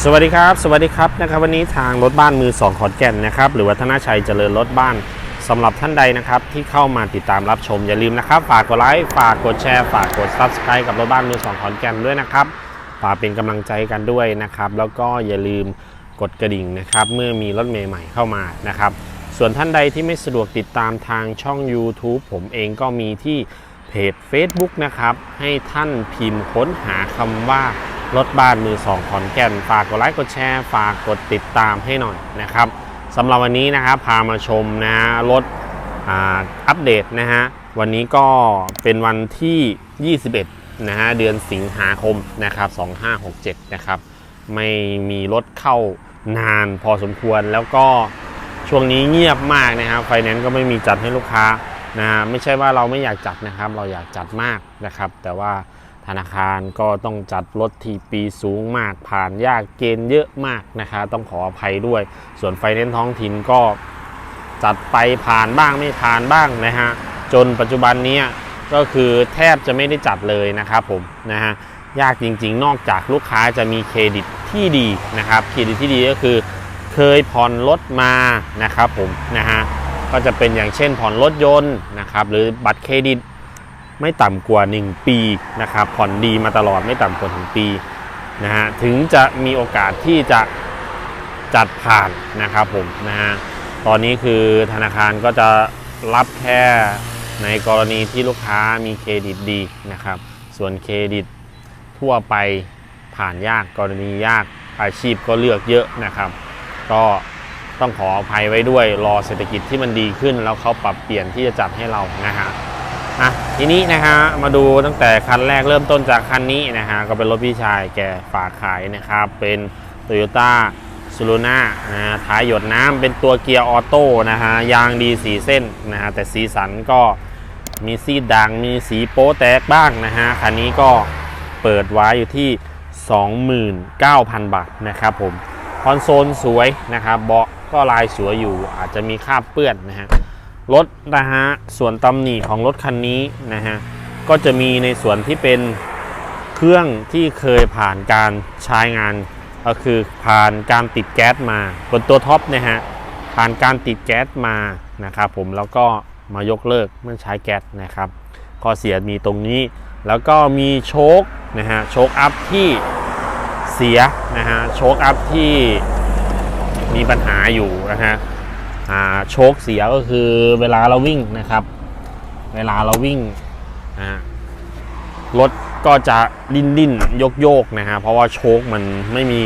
สวัสดีครับ สวัสดีครับนะครับวันนี้ทางรถบ้านมือสองขอนแก่นนะครับหรือวัฒนาชัยเจริญรถบ้านสำหรับท่านใดนะครับที่เข้ามาติดตามรับชมอย่าลืมนะครับ ฝากกดไลค์ฝากกดแชร์ฝากกด Subscribe กับรถบ้านมือสองขอนแก่นด้วยนะครับฝากเป็นกำลังใจกันด้วยนะครับ แล้วก็อย่าลืมกดกระดิ่งนะครับ เมื่อมีรถเมย์ใหม่เข้ามานะครับ ส่วนท่านใดที่ไม่สะดวกติดตามทางช่อง YouTube ผมเองก็มีที่เพจ Facebook นะครับให้ท่านพิมพ์ค้นหาคำว่า รถบ้านมือสองขอนแก่น ฝากกดไลค์กดแชร์ฝากกดติดตามให้หน่อยนะครับสำหรับวันนี้นะครับพามาชมนะรถอัปเดตนะฮะวันนี้ก็เป็นวันที่ 21นะฮะเดือนสิงหาคมนะครับ2567นะครับไม่มีรถเข้านานพอสมควรแล้วก็ช่วงนี้เงียบมากนะครับไฟแนนซ์ก็ไม่มีจัดให้ลูกค้านะไม่ใช่ว่าเราไม่อยากจัดนะครับ เราอยากจัดมากนะครับ แต่ว่า ธนาคารก็ต้องจัดรถทีปีสูงมากผ่านยากเกณฑ์เยอะมากนะครับต้องขออภัยด้วย ส่วนไฟแนนซ์ท้องถิ่นก็จัดไปผ่านบ้างไม่ผ่านบ้างนะฮะจนปัจจุบันนี้ก็คือแทบจะไม่ได้จัดเลยนะครับผมนะฮะยากจริงๆ นอกจากลูกค้าจะมีเครดิตที่ดีนะครับเครดิตที่ดีก็คือเคยผ่อนรถมานะครับผมนะฮะก็จะเป็นอย่างเช่นผ่อนรถยนต์นะครับหรือบัตรเครดิต ไม่ต่ำกว่า 1 ปีนะครับผ่อนดีมาตลอดไม่ต่ำกว่า 1 ปีนะฮะถึงจะมีโอกาสที่จะจัดผ่านนะครับผมนะฮะตอนนี้คือธนาคารก็จะรับแค่ในกรณีที่ลูกค้ามีเครดิตดีนะครับ ส่วนเครดิตทั่วไปผ่านยากกรณียากอาชีพก็เลือกเยอะนะครับ ก็ต้องขออภัยไว้ด้วยรอเศรษฐกิจที่มันดีขึ้น แล้วเขาปรับเปลี่ยนที่จะจัดให้เรานะฮะ อะทีนี้นะฮะมาดูตั้งแต่คันแรกเริ่มต้นจากคันนี้นะฮะก็เป็นรถพี่ชายแกฝากขายนะครับ เป็น Toyota s u l u n a นะฮะท้ายหยดน้ำเป็นตัวเกียร์ออโต้นะฮะยางดีสีเส้นนะฮะแต่สีสันก็มีสีด่างมีสีโป๊แตกบ้างนะฮะคันนี้ก็เปิดไว้อยู่ที่ 29,000 บาทนะครับผมคอนโซลสวยนะครับเบาะก็ลายสวยอยู่อาจจะมีคราบเปื้อนนะฮะ รถนะฮะส่วนตำหนิของรถคันนี้นะฮะก็จะมีในส่วนที่เป็นเครื่องที่เคยผ่านการใช้งาน ก็คือผ่านการติดแก๊สมาบนตัวท็อปนะฮะผ่านการติดแก๊สมานะครับผมแล้วก็มายกเลิกเมื่อใช้แก๊สนะครับข้อเสียมีตรงนี้ แล้วก็มีโชคนะฮะโชคอัพที่เสียนะฮะโชคอัพที่มีปัญหาอยู่นะฮะ โชคเสียก็คือเวลาเราวิ่งนะครับ เวลาเราวิ่งรถก็จะดิ้นดิ้นโยกโยกๆนะฮะเพราะว่าโชคมันไม่มี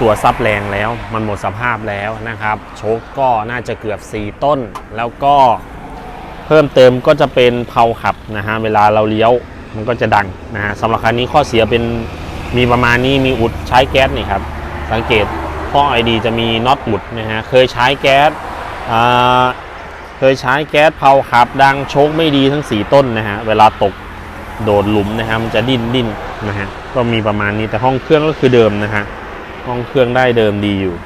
ตัวซับแรงแล้ว มันหมดสภาพแล้วนะครับ โชคก็น่าจะเกือบ 4 ต้น แล้วก็เพิ่มเติมก็จะเป็นเพาขับนะฮะเวลาเราเลี้ยวมันก็จะดังนะฮะสำหรับคันนี้ข้อเสียเป็นมีประมาณนี้มีอุดใช้แก๊สนี่ครับ สังเกตท่อไอดีจะมีน็อตอุดนะฮะเคยใช้แก๊ส เคยใช้แก๊สเผาขับ ดังโชคไม่ดีทั้ง 4 ต้นนะฮะ เวลาตกโดดหลุมนะฮะมันจะดิ้นดิ้นนะฮะ ก็มีประมาณนี้แต่ห้องเครื่องก็คือเดิมนะฮะ ห้องเครื่องได้เดิมดีอยู่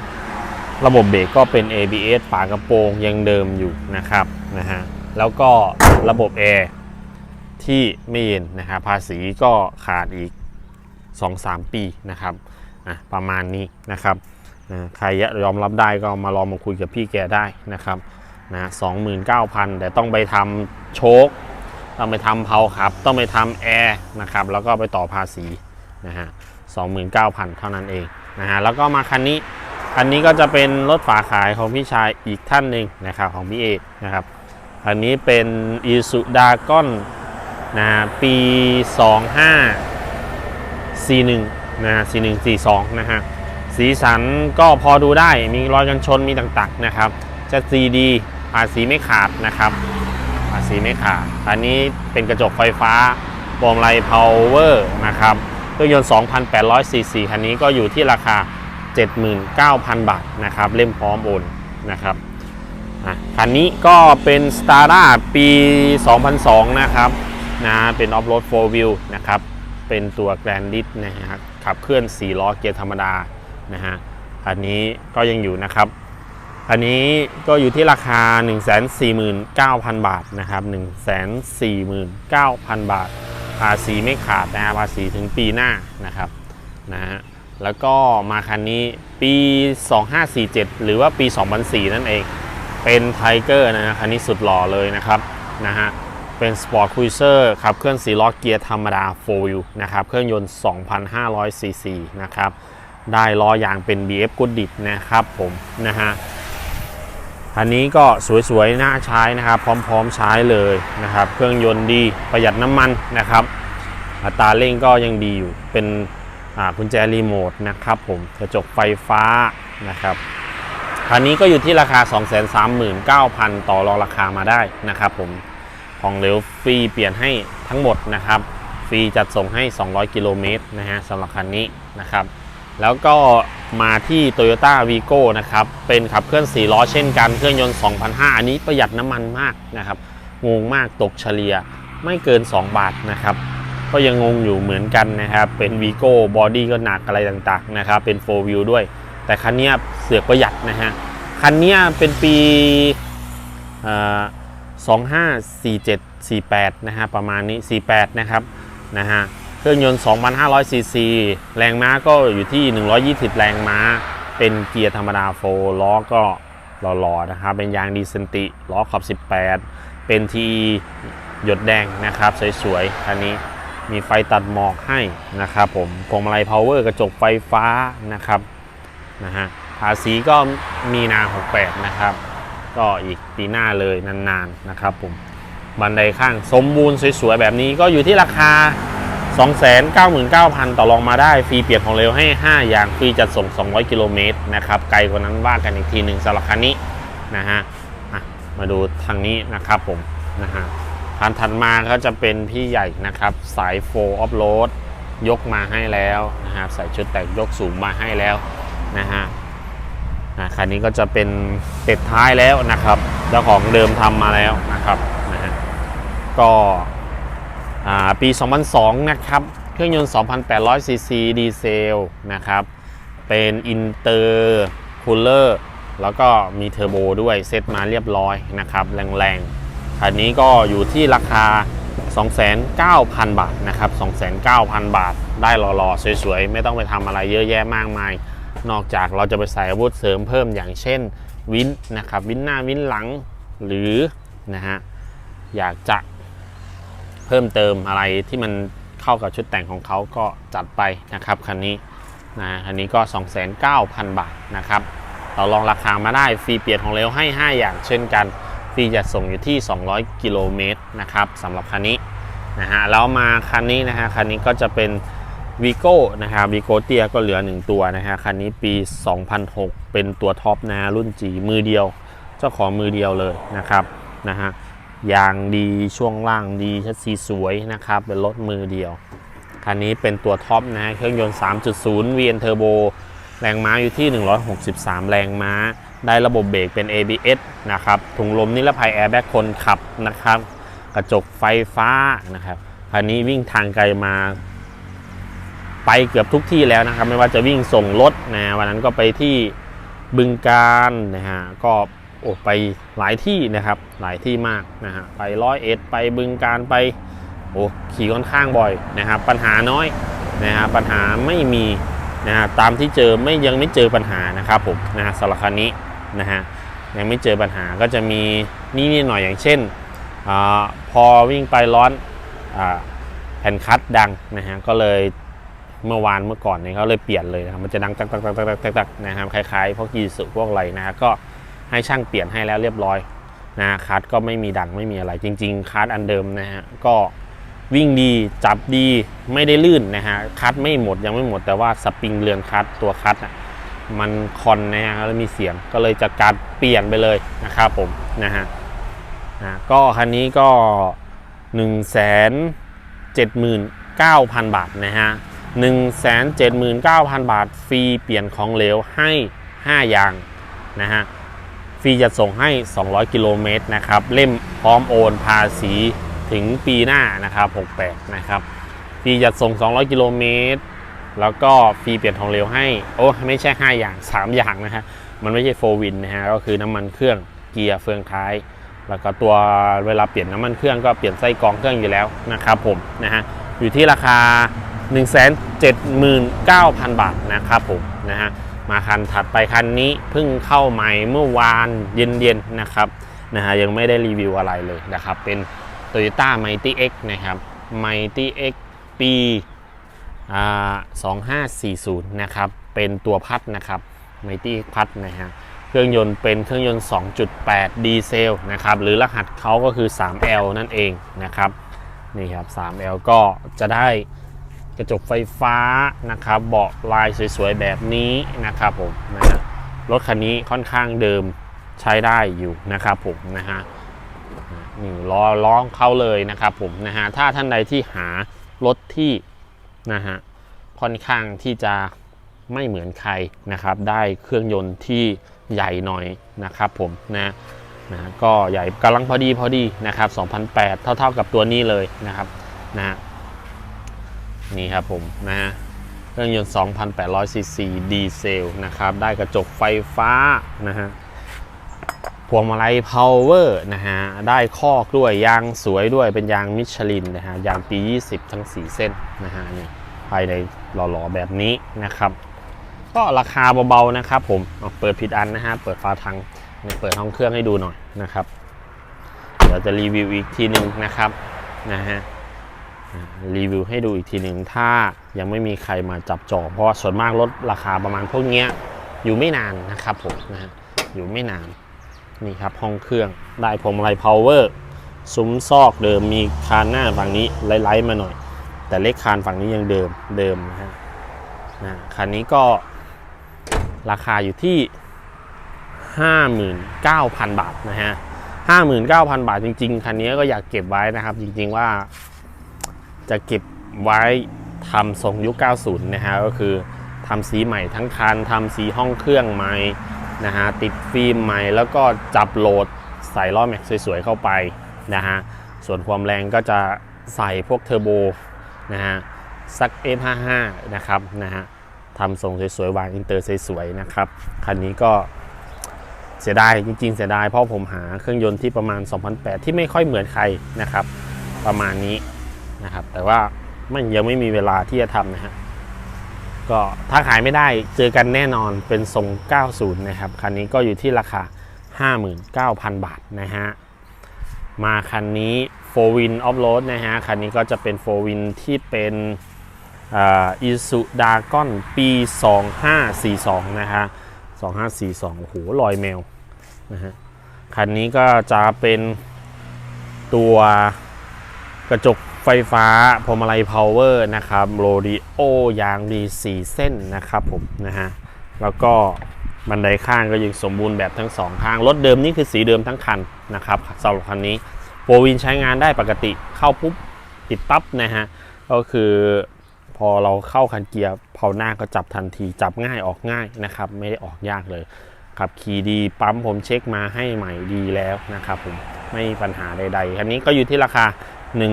ระบบเบรกก็เป็น ABS ฝากระโปรงยังเดิมอยู่นะครับนะฮะ แล้วก็ระบบแอร์ที่ไม่เย็นนะฮะภาษีก็ขาดอีก 2-3 ปีนะครับอะประมาณนี้นะครับ นะใครยอมรับได้ก็มาลองมาคุยกับพี่แกได้นะครับนะสองหมื่นเก้าพันแต่ต้องไปทำโชคต้องไปทำเพาขับ ต้องไปทำแอร์นะครับแล้วก็ไปต่อภาษีนะฮะสองหมื่นเก้าพันเท่านั้นเองนะฮะแล้วก็มาคันนี้คันนี้ก็จะเป็นรถฝาขายของพี่ชายอีกท่านหนึ่งนะครับของพี่เอกนะครับอันนี้เป็นอีสุดากอนนะปี 25 41นะฮะ4142นะฮะ สีสันก็พอดูได้มีรอยกันชนมีต่างๆนะครับ จะซีดีภาษีไม่ขาดนะครับภาษีไม่ขาด อันนี้เป็นกระจกไฟฟ้าบอมไลพาวเวอร์นะครับเครื่องยนต์ 2,800ซีซีคันนี้ก็อยู่ที่ราคา 79,000 บาทนะครับ เล่มพร้อมโอนนะครับคันนี้ก็เป็น s t a r a ปี 2002 นะครับนะเป็นออฟโรด4 Wheel นะครับ เป็นตัวแกรนดิสนะฮะขับเคลื่อน 4 ล้อเกียร์ธรรมดา นะฮะอันนี้ก็ยังอยู่นะครับ อันนี้ก็อยู่ที่ราคา 149,000 บาทนะครับ149,000 บาท ภาษีไม่ขาดนะฮะภาษีถึงปีหน้านะครับนะฮะแล้วก็มาคันนี้ปี 2547 หรือว่าปี 2004 นั่นเอง เป็นไทเกอร์นะฮะคันนี้สุดหล่อเลยนะครับนะฮะเป็นสปอร์ตคุยเซอร์ขับเคลื่อน4ล้อเกียร์ธรรมดา 4 wheel นะครับ เครื่องยนต์ 2,500ซีซีนะครับ ได้ล้อยางเป็น BF กุดดิบนะครับผมนะฮะอันนี้ก็สวยๆน่าใช้นะครับ พร้อมๆใช้เลยนะครับ เครื่องยนต์ดีประหยัดน้ำมันนะครับ อัตราเร่งก็ยังดีอยู่เป็นกุญแจรีโมทนะครับผมกระจกไฟฟ้านะครับคันนี้ก็อยู่ที่ราคา 239,000 ต่อรองราคามาได้นะครับผมของเหลวฟรีเปลี่ยนให้ทั้งหมดนะครับ ฟรีจัดส่งให้ 200 กิโลเมตรนะฮะสำหรับคันนี้นะครับ แล้วก็มาที่ Toyota Vigo นะครับ เป็นขับเคลื่อน 4 ล้อเช่นกัน เครื่องยนต์ 2,500 อันนี้ประหยัดน้ำมันมากนะครับ งงมากตกเฉลี่ยไม่เกิน 2 บาทนะครับ ก็ยังงงอยู่เหมือนกันนะครับ เป็น Vigo บอดี้ก็หนักอะไรต่างๆนะครับ เป็น 4 wheel ด้วย แต่คันนี้เสือกประหยัดนะฮะ คันนี้เป็นปีเอ่อ2547 48 นะฮะประมาณนี้ 48 นะครับนะฮะ เครื่องยนต์ 2,500 ซีซี แรงม้าก็อยู่ที่ 120 แรงม้า เป็นเกียร์ธรรมดาโฟร์ล้อก็หล่อๆนะครับ เป็นยางดีเซนติ ล้อขอบ 18 เป็นทีหยดแดงนะครับ สวยๆคันนี้มีไฟตัดหมอกให้นะครับผมพวงมาลัยพาวเวอร์กระจกไฟฟ้านะครับนะฮะภาษีก็มีนา 68 นะครับ ก็อีกปีหน้าเลยนานๆนะครับผมบันไดข้างสมบูรณ์สวยๆแบบนี้ก็อยู่ที่ราคา 299,000 ต่อรองมาได้ ฟรีเปลี่ยนของเร็วให้ 5 อย่าง ฟรีจัดส่ง 200 กิโลเมตรนะครับ ไกลกว่านั้นว่ากันอีกทีหนึ่งสำหรับคันนี้นะฮะมาดูทางนี้นะครับผมนะฮะคันถัดมาก็จะเป็นพี่ใหญ่นะครับ สายโฟออฟโรดยกมาให้แล้วนะฮะใส่ชุดแต่งยกสูงมาให้แล้วนะฮะอะคันนี้ก็จะเป็นเต็ดท้ายแล้วนะครับเจ้าของเดิมทำมาแล้วนะครับนะฮะก็ ปี 2002 นะครับ เครื่องยนต์ 2,800 ซีซีดีเซลนะครับ เป็นอินเตอร์คูลเลอร์แล้วก็มีเทอร์โบด้วยเซตมาเรียบร้อยนะครับ แรงๆ คันนี้ก็อยู่ที่ราคา 29,000 บาทนะครับ 29,000 บาท ได้หล่อๆ สวยๆ ไม่ต้องไปทำอะไรเยอะแยะมากมาย นอกจากเราจะไปใส่อาวุธเสริมเพิ่มอย่างเช่นวินนะครับ วินหน้าวินหลังหรือนะฮะอยากจะ เพิ่มเติมอะไรที่มันเข้ากับชุดแต่งของเขาก็จัดไปนะครับคันนี้นะคันนี้ก็ 29,000บาทนะครับเราลองราคามาได้ฟรีเปลี่ยนของเร็วให้ 5 อย่างเช่นกันฟรีจะส่งอยู่ที่ 200 กิโลเมตรนะครับสำหรับคันนี้นะฮะแล้วมาคันนี้นะฮะคันนี้ก็จะเป็นวีโก้นะครับวีโก้เตียก็เหลือ 1 ตัวนะฮะคันนี้ปี 2006 เป็นตัวท็อปนะรุ่นจีมือเดียว เจ้าของมือเดียวเลยนะครับนะฮะ ยางดีช่วงล่างดีชัดซีสวยนะครับ เป็นรถมือเดียว คันนี้เป็นตัวท็อปนะฮะเครื่องยนต์ 3.0 VN Turbo แรงม้าอยู่ที่ 163 แรงม้า ได้ระบบเบรกเป็น ABS นะครับ ถุงลมนิรภัยแอร์แบ็กคนขับนะครับ กระจกไฟฟ้านะครับ คันนี้วิ่งทางไกลมา ไปเกือบทุกที่แล้วนะครับ ไม่ว่าจะวิ่งส่งรถนะ วันนั้นก็ไปที่บึงการนะฮะ ก็ โอ้ไปหลายที่นะครับหลายที่มากนะฮะไปร้อยเอ็ดไปบึงการไปโอ้ขี่ค่อนข้างบ่อยนะครับ ปัญหาน้อยนะฮะปัญหาไม่มีนะฮะตามที่เจอไม่ยังไม่เจอปัญหานะครับผมนะฮะสำหรับคันนี้นะฮะยังไม่เจอปัญหาก็จะมีนี่นิดหน่อยอย่างเช่นอาพอวิ่งไปร้อนอาแผ่นคัดดังนะฮะก็เลยเมื่อวานเมื่อก่อนเนี่ยเขาเลยเปลี่ยนเลยนะครับมันจะดังตักตักตักตักตักตักตักนะครับคล้ายๆพวกยีสุพวกอะไรนะฮะก็ ให้ช่างเปลี่ยนให้แล้วเรียบร้อยนะคัดก็ไม่มีดังไม่มีอะไรจริง ๆคัดอันเดิมนะฮะก็วิ่งดีจับดีไม่ได้ลื่นนะฮะคัดไม่หมดยังไม่หมดแต่ว่าสปริงเรือนคัดตัวคัดอะมันคอนนะฮะแล้วมีเสียงก็เลยจัดการเปลี่ยนไปเลยนะครับผมนะฮะอ่าก็คันนี้ก็1นึ่งแสนเจ็ดหมื่นเก้าพันบาทนะฮะ179,000 บาทฟรีเปลี่ยนของเหลวให้ 5 อย่างนะฮะ รีจะส่งให้ 200 กิโลเมตรนะครับ เล่มพร้อมโอนภาษีถึงปีหน้านะครับ 68 นะครับฟรีจะส่ง 200 กิโลเมตร แล้วก็ฟรีเปลี่ยนของเหลวให้ โอ้ไม่ใช่ 5 อย่าง 3 อย่างนะฮะ มันไม่ใช่โฟวินนะฮะ ก็คือน้ำมันเครื่อง เกียร์ เฟืองท้าย แล้วก็ตัวเวลาเปลี่ยนน้ำมันเครื่องก็เปลี่ยนไส้กรองเครื่องอยู่แล้วนะครับผม นะฮะ อยู่ที่ราคา 179,000 บาทนะครับผม นะฮะ มาคันถัดไปคันนี้เพิ่งเข้าใหม่เมื่อวานเย็นๆนะครับนะฮะยังไม่ได้รีวิวอะไรเลยนะครับเป็น Toyota Mighty X นะครับ Mighty X ปีอ่า2540 นะครับ เป็นตัวพัดนะครับ Mighty X พัดนะฮะเครื่องยนต์เป็นเครื่องยนต์ 2.8 ดีเซลนะครับ หรือรหัสเขาก็คือ 3L นั่นเองนะครับนี่ครับ 3L ก็จะได้ กระจกไฟฟ้านะครับเบาะลายสวยๆแบบนี้นะครับผมนะฮะรถคันนี้ค่อนข้างเดิมใช้ได้อยู่นะครับผมนะฮะนี่ล้อล้อเข้าเลยนะครับผมนะฮะถ้าท่านใดที่หารถที่นะฮะค่อนข้างที่จะไม่เหมือนใครนะครับ ได้เครื่องยนต์ที่ใหญ่หน่อยนะครับผมนะนะฮะก็ใหญ่กำลังพอดีพอดีนะครับ 2008 เท่าๆกับตัวนี้เลยนะครับนะ นี่ครับผมนะฮะเครื่องยนต์ 2,800 ซีซีดีเซลนะครับ ได้กระจกไฟฟ้านะฮะพวงมาลัยพาวเวอร์นะฮะ ได้คอกด้วยยางสวยด้วยเป็นยางมิชลินนะฮะ ยางปี 20 ทั้ง 4 เส้นนะฮะนี่ภายในหล่อๆแบบนี้นะครับ ก็ราคาเบาๆนะครับผมเอาเปิดผิดอันนะฮะ เปิดฝาถังเปิดห้องเครื่องให้ดูหน่อยนะครับ เดี๋ยวจะรีวิวอีกทีหนึ่งนะครับนะฮะ รีวิวให้ดูอีกทีหนึ่งถ้ายังไม่มีใครมาจับจองเพราะส่วนมากลดราคาประมาณพวกนี้อยู่ไม่นานนะครับผมนะฮะอยู่ไม่นานนี่ครับห้องเครื่องได้พวงมาลัยพาวเวอร์ซุ้มซอกเดิมมีคานหน้าฝั่งนี้ไล่ๆมาหน่อย แต่เลขคานฝั่งนี้ยังเดิมเดิมนะฮะนะคันนี้ก็ราคาอยู่ที่ 59,000 บาทนะฮะ 59,000 บาทจริง ๆ คันนี้ก็อยากเก็บไว้นะครับ จริง ๆ ว่า จะเก็บไว้ทำทรงยุค 90 นะฮะก็คือทำสีใหม่ทั้งคันทำสีห้องเครื่องใหม่นะฮะติดฟิล์มใหม่แล้วก็จับโหลดใส่ล้อแม็กสวยๆเข้าไปนะฮะส่วนความแรงก็จะใส่พวกเทอร์โบนะฮะสัก F55 นะครับนะฮะทำทรงสวยๆวางอินเตอร์สวยๆนะครับคันนี้ก็เสียดายจริงๆ เสียดายเพราะผมหาเครื่องยนต์ที่ประมาณ 2008 ที่ไม่ค่อยเหมือนใครนะครับ ประมาณนี้ นะครับ แต่ว่ามันยังไม่มีเวลาที่จะทำนะฮะก็ถ้าขายไม่ได้เจอกันแน่นอนเป็นทรง 90 นะครับ คันนี้ก็อยู่ที่ราคา 59,000 บาทนะฮะ มาคันนี้ 4 win off road นะฮะ คันนี้ก็จะเป็น 4 win ที่เป็นอีสุดากอนปี 2542 นะฮะ 2542 โอ้โหลอยแมวนะฮะ คันนี้ก็จะเป็นตัวกระจก ไฟฟ้าพวงมาลัยพาวเวอร์นะครับโรดิโอยางดี4เส้นนะครับผมนะฮะแล้วก็บันไดข้างก็ยังสมบูรณ์แบบทั้งสองข้างรถเดิมนี่คือสีเดิมทั้งคันนะครับสำหรับคันนี้โฟวินใช้งานได้ปกติเข้าปุ๊บติดปั๊บนะฮะก็คือพอเราเข้าคันเกียร์เผาหน้าก็จับทันทีจับง่ายออกง่ายนะครับ ไม่ได้ออกยากเลยขับขี่ดีปั๊มผมเช็คมาให้ใหม่ดีแล้วนะครับผมไม่มีปัญหาใดๆ คันนี้ก็อยู่ที่ราคา 1 4 9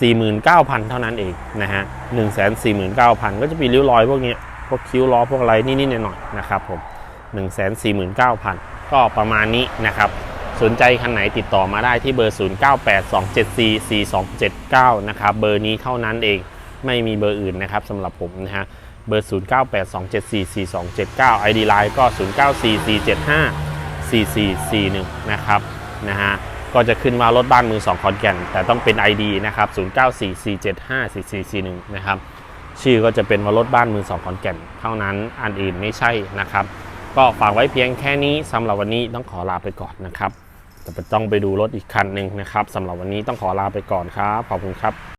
0 0 0 เท่านั้นเองนะฮะ1 4 9 0 0 0 ก็จะมีริ้วรอยพวกนี้พวกคิ้วล้อพวกอะไรนิดๆหน่อยๆนะครับผม1 4 9 0 0 0 ก็ประมาณนี้นะครับ สนใจคันไหนติดต่อมาได้ที่เบอร์ 0982744279 นะครับ เบอร์นี้เท่านั้นเองไม่มีเบอร์อื่นนะครับสำหรับผมนะฮะเบอร์ 0982744279 ID Line ก็ 0944754441 นะครับนะฮะ ก็จะขึ้นว่ารถบ้านมือสองคอนแก่น แต่ต้องเป็น ID นะครับ0944754441 นะครับ ชื่อก็จะเป็นว่ารถบ้านมือสองคอนแก่น เท่านั้นอันอื่นไม่ใช่นะครับ ก็ฝากไว้เพียงแค่นี้สำหรับวันนี้ต้องขอลาไปก่อนนะครับจะต้องไปดูรถอีกคันหนึ่งนะครับสำหรับวันนี้ต้องขอลาไปก่อนครับขอบคุณครับ